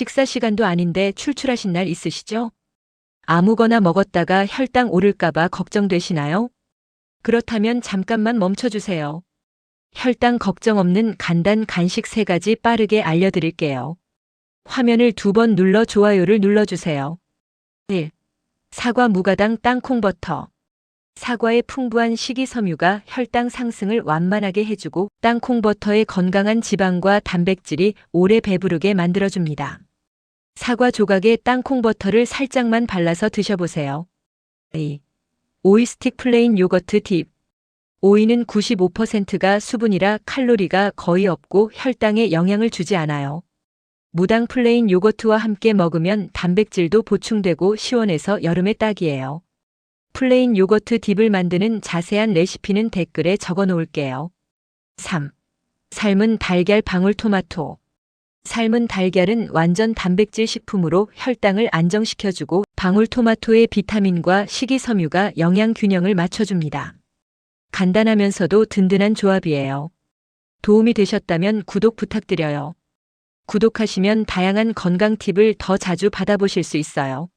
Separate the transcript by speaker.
Speaker 1: 식사 시간도 아닌데 출출하신 날 있으시죠? 아무거나 먹었다가 혈당 오를까봐 걱정되시나요? 그렇다면 잠깐만 멈춰주세요. 혈당 걱정 없는 간단 간식 세 가지 빠르게 알려드릴게요. 화면을 두 번 눌러 좋아요를 눌러주세요. 1. 사과 무가당 땅콩버터. 사과의 풍부한 식이섬유가 혈당 상승을 완만하게 해주고 땅콩버터의 건강한 지방과 단백질이 오래 배부르게 만들어줍니다. 사과 조각에 땅콩 버터를 살짝만 발라서 드셔보세요. 2. 오이 스틱 플레인 요거트 딥. 오이는 95%가 수분이라 칼로리가 거의 없고 혈당에 영향을 주지 않아요. 무당 플레인 요거트와 함께 먹으면 단백질도 보충되고 시원해서 여름에 딱이에요. 플레인 요거트 딥을 만드는 자세한 레시피는 댓글에 적어 놓을게요. 3. 삶은 달걀 방울토마토. 삶은 달걀은 완전 단백질 식품으로 혈당을 안정시켜주고 방울토마토의 비타민과 식이섬유가 영양 균형을 맞춰줍니다. 간단하면서도 든든한 조합이에요. 도움이 되셨다면 구독 부탁드려요. 구독하시면 다양한 건강 팁을 더 자주 받아보실 수 있어요.